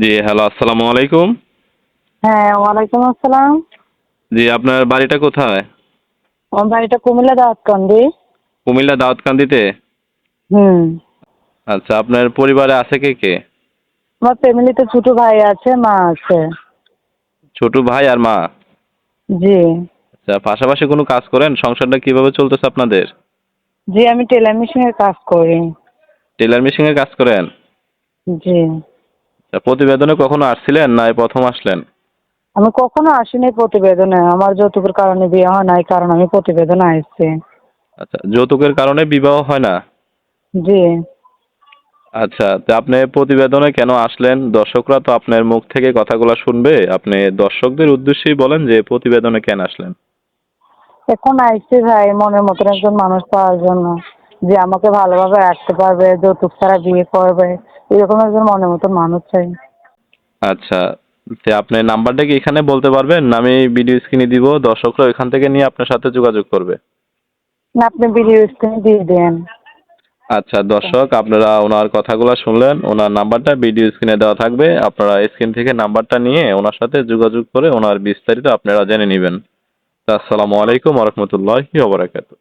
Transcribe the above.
জি hello আসসালামু আলাইকুম। হ্যাঁ ওয়ালাইকুম আসসালাম। জি আপনার বাড়িটা কোথায়? আমার বাড়িটা কুমিল্লা দাওয়াতকান্দি কুমিল্লা দাউদকান্দিতে? হুম। আচ্ছা আপনার পরিবারে আছে কে কে? আমার ফ্যামিলিতে ছোট ভাই আছে মা আছে। ছোট ভাই আর মা? জি। আচ্ছা পাশাপাশি কোনো কাজ করেন? সংসারটা কীভাবে চলতেছে আপনাদের? জি আমি টেলার মেশিনের কাজ করি। টেলার মেশিনের কাজ করেন? জি। প্রতিবেদনে কখনো আসছিলেন না এই প্রথম আসলেন? আমি কখনো আসিনি প্রতিবেদনে। আমার যৌতুকের কারণে বিয়ে হয় নাই কারণ আমি প্রতিবেদনে আসছি। আচ্ছা যৌতুকের কারণে বিবাহ হয় না? জি। আচ্ছা তা আপনি প্রতিবেদনে কেন আসলেন? দর্শকরা তো আপনার মুখ থেকে কথাগুলো শুনবে। আপনি দর্শকদের উদ্দেশ্যেই বলেন যে প্রতিবেদনে কেন আসলেন? এখন আইসি ভাই মনের মতন একজন মানুষ পাওয়ার জন্য। যে আমাকে ভালোভাবে রাখতে পারবে যৌতুক ছাড়া বিয়ে করবে এরকম একজন মনের মতন মানুষ চাই। আচ্ছা যে আপনি নাম্বারটা কি এখানে বলতে পারবেন? আমি ভিডিও স্ক্রিনে দিব দর্শকরা ওইখান থেকে নিয়ে আপনার সাথে যোগাযোগ করবে। না আপনি ভিডিও স্ক্রিনে দিয়ে দেন। আচ্ছা দর্শক আপনারা ওনার কথাগুলো শুনলেন ওনার নাম্বারটা ভিডিও স্ক্রিনে দেওয়া থাকবে। আপনারা স্ক্রিন থেকে নাম্বারটা নিয়ে ওনার সাথে যোগাযোগ করে ওনার বিস্তারিত আপনারা জেনে নেবেন। আসসালামু আলাইকুম রহমতুল্লাহি ওবরাকাতু